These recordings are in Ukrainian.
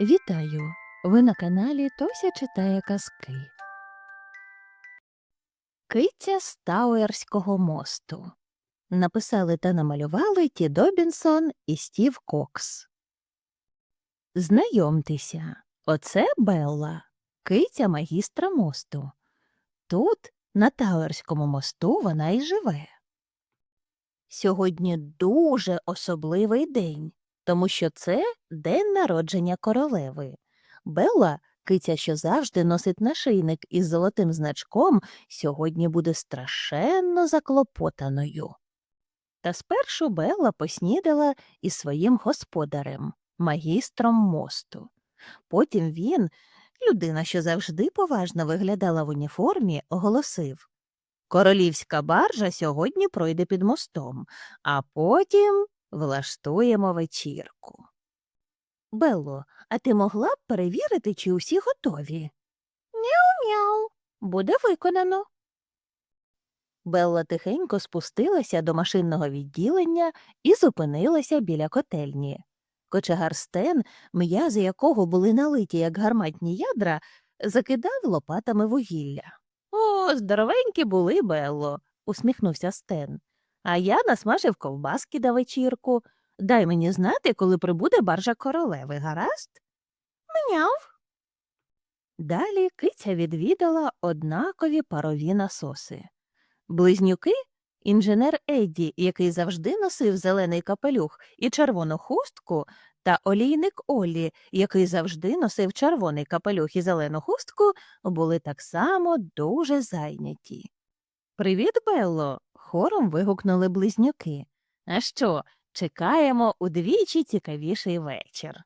Вітаю! Ви на каналі Тося читає казки. Киця з Тауерського мосту. Написали та намалювали Ті Добінсон і Стів Кокс. Знайомтеся, оце Белла, киця магістра мосту. Тут, на Тауерському мосту, вона і живе. Сьогодні дуже особливий день тому що це день народження королеви. Белла, киця, що завжди носить нашийник із золотим значком, сьогодні буде страшенно заклопотаною. Та спершу Белла поснідала із своїм господарем, магістром мосту. Потім він, людина, що завжди поважно виглядала в уніформі, оголосив Королівська баржа сьогодні пройде під мостом, а потім влаштуємо вечірку. Белло, а ти могла б перевірити, чи усі готові? Мяу-мяу. Буде виконано. Белла тихенько спустилася до машинного відділення і зупинилася біля котельні. Кочегар Стен, м'язи якого були налиті, як гарматні ядра, закидав лопатами вугілля. О, здоровенькі були, Белло, усміхнувся Стен. А я насмажив ковбаски на вечірку. Дай мені знати, коли прибуде баржа королеви, гаразд? Меняв. Далі киця відвідала однакові парові насоси. Близнюки, інженер Едді, який завжди носив зелений капелюх і червону хустку, та олійник Оллі, який завжди носив червоний капелюх і зелену хустку, були так само дуже зайняті. Привіт, Белло. Хором вигукнули близнюки. А що, чекаємо удвічі цікавіший вечір.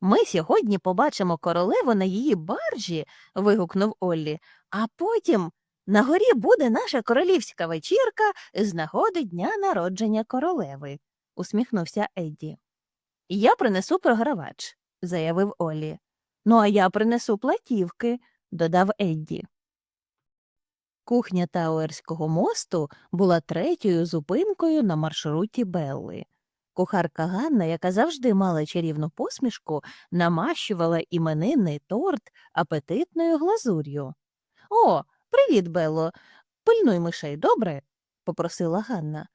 Ми сьогодні побачимо королеву на її баржі. вигукнув Оллі, а потім на горі буде наша королівська вечірка з нагоди дня народження королеви, усміхнувся Едді. Я принесу програвач, заявив Оллі. Ну, а я принесу платівки, додав Едді. Кухня Тауерського мосту була третьою зупинкою на маршруті Белли. Кухарка Ганна, яка завжди мала чарівну посмішку, намащувала іменинний торт апетитною глазур'ю. О, привіт, Белло. Пильнуй мишей, добре? попросила Ганна.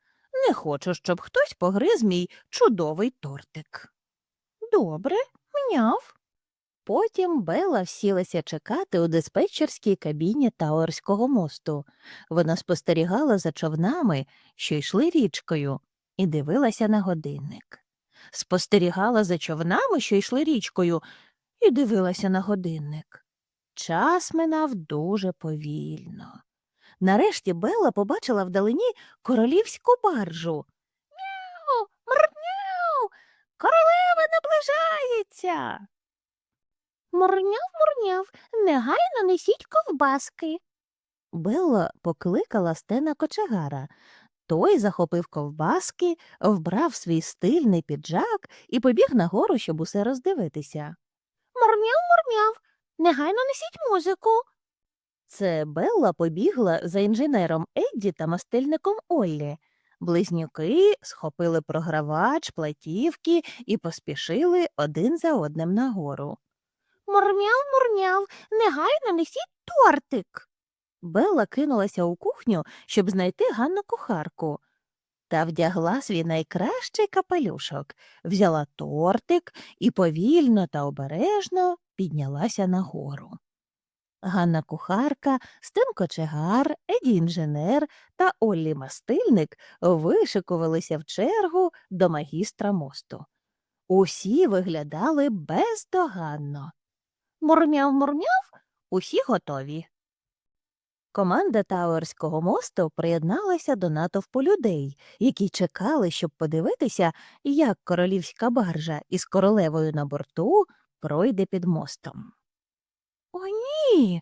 Не хочу, щоб хтось погриз мій чудовий тортик. Добре, мняв. Потім Белла всілася чекати у диспетчерській кабіні Тауерського мосту. Вона спостерігала за човнами, що йшли річкою, і дивилася на годинник. Спостерігала за човнами, що йшли річкою, і дивилася на годинник. Час минав дуже повільно. Нарешті Белла побачила вдалині королівську баржу. Мяу, мрняу, королева наближається. Мурняв, мурняв, негайно несіть ковбаски. Белла покликала стена кочегара. Той захопив ковбаски, вбрав свій стильний піджак і побіг нагору, щоб усе роздивитися. Мурняв, мурняв, негайно несіть музику. Це Белла побігла за інженером Едді та мастильником Оллі. Близнюки схопили програвач, платівки і поспішили один за одним нагору. Мурмяв, мурмяв, негайно несіть тортик. Белла кинулася у кухню, щоб знайти Ганну кухарку. Та вдягла свій найкращий капелюшок, взяла тортик і повільно та обережно піднялася нагору. Ганна кухарка, Стен кочегар, Еді інженер та Оллі мастильник вишикувалися в чергу до магістра мосту. Усі виглядали бездоганно. Мурмяв, мурмяв, усі готові. Команда Тауерського мосту приєдналася до натовпу людей, які чекали, щоб подивитися, як королівська баржа із королевою на борту пройде під мостом. О, ні.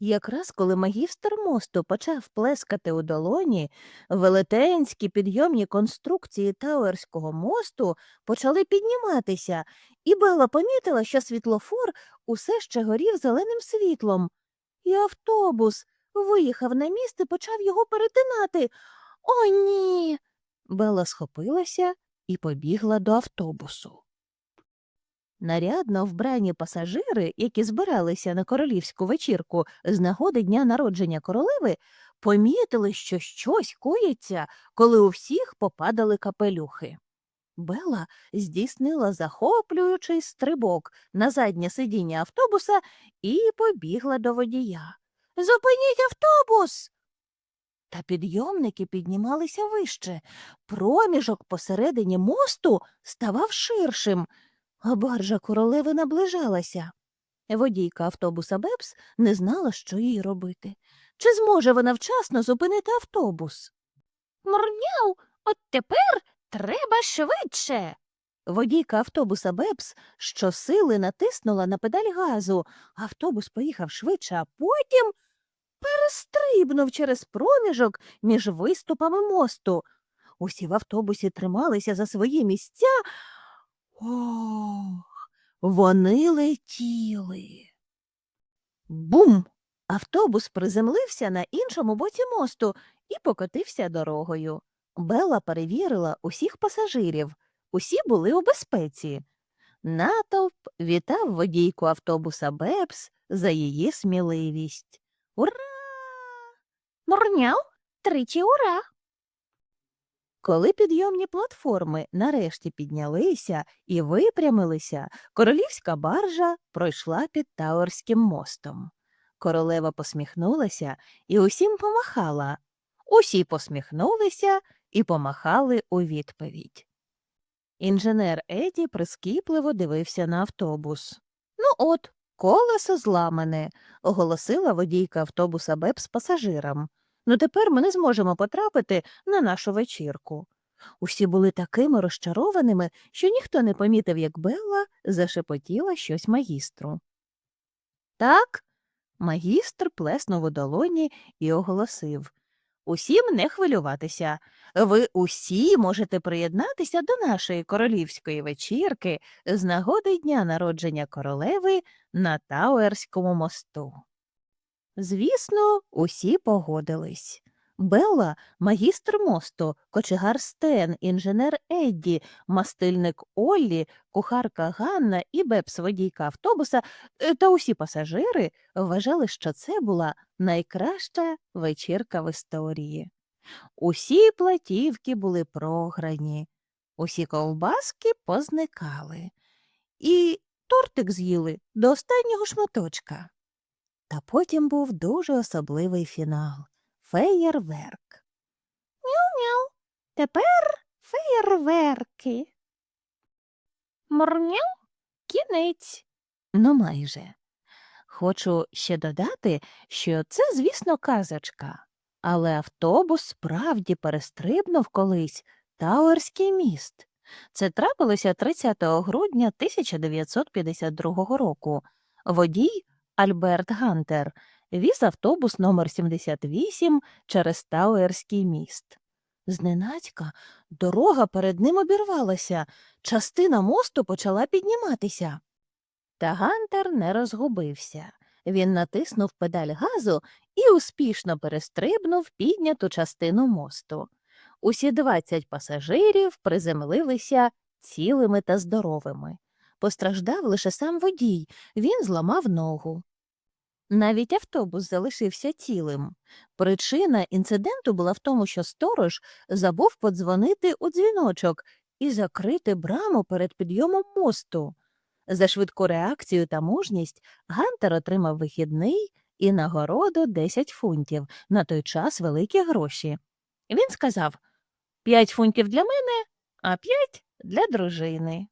Якраз коли магістр мосту почав плескати у долоні, велетенські підйомні конструкції Тауерського мосту почали підніматися, і Белла помітила, що світлофор усе ще горів зеленим світлом. І автобус виїхав на міст і почав його перетинати. О, ні. Белла схопилася і побігла до автобусу. Нарядно вбрані пасажири, які збиралися на королівську вечірку з нагоди дня народження королеви, помітили, що щось коїться, коли у всіх попадали капелюхи. Бела здійснила захоплюючий стрибок на заднє сидіння автобуса і побігла до водія. Зупиніть автобус. Та підйомники піднімалися вище. Проміжок посередині мосту ставав ширшим, а баржа королеви наближалася. Водійка автобуса Бепс не знала, що їй робити. Чи зможе вона вчасно зупинити автобус? Мурняв, от тепер треба швидше. Водійка автобуса Бепс щосили натиснула на педаль газу. Автобус поїхав швидше, а потім перестрибнув через проміжок між виступами мосту. Усі в автобусі трималися за свої місця. Ох, вони летіли. Бум! Автобус приземлився на іншому боці мосту і покотився дорогою. Бела перевірила усіх пасажирів. Усі були у безпеці. Натовп вітав водійку автобуса Бепс за її сміливість. Ура! Мурняв, тричі ура! Коли підйомні платформи нарешті піднялися і випрямилися, королівська баржа пройшла під Тауерським мостом. Королева посміхнулася і усім помахала. Усі посміхнулися і помахали у відповідь. Інженер Еді прискіпливо дивився на автобус. Ну от, колесо зламане, оголосила водійка автобуса Бепс пасажирам. Ну тепер ми не зможемо потрапити на нашу вечірку. Усі були такими розчарованими, що ніхто не помітив, як Белла зашепотіла щось магістру. Так, магістр плеснув у долоні і оголосив Усім не хвилюватися. Ви усі можете приєднатися до нашої королівської вечірки з нагоди дня народження королеви на Тауерському мосту. Звісно, усі погодились. Белла – магістр мосту, кочегар Стен, інженер Едді, мастильник Оллі, кухарка Ганна і бепс-водійка автобуса е, та усі пасажири вважали, що це була найкраща вечірка в історії. Усі платівки були програні, усі ковбаски позникали, і тортик з'їли до останнього шматочка. Та потім був дуже особливий фінал феєрверк. Мяу-мяу. Тепер феєрверки. Мурняу кінець. Ну, майже. Хочу ще додати, що це, звісно, казочка, але автобус справді перестрибнув колись Тауерський міст. Це трапилося 30 грудня 1952 року. Водій Альберт Гантер віз автобус номер 78 через Тауерський міст. Зненацька дорога перед ним обірвалася, частина мосту почала підніматися. Та Гантер не розгубився. Він натиснув педаль газу і успішно перестрибнув підняту частину мосту. Усі 20 пасажирів приземлилися цілими та здоровими. Постраждав лише сам водій, він зламав ногу. Навіть автобус залишився цілим. Причина інциденту була в тому, що сторож забув подзвонити у дзвіночок і закрити браму перед підйомом мосту. За швидку реакцію та мужність Гантер отримав вихідний і нагороду 10 фунтів, на той час великі гроші. Він сказав 5 фунтів для мене, а 5 для дружини.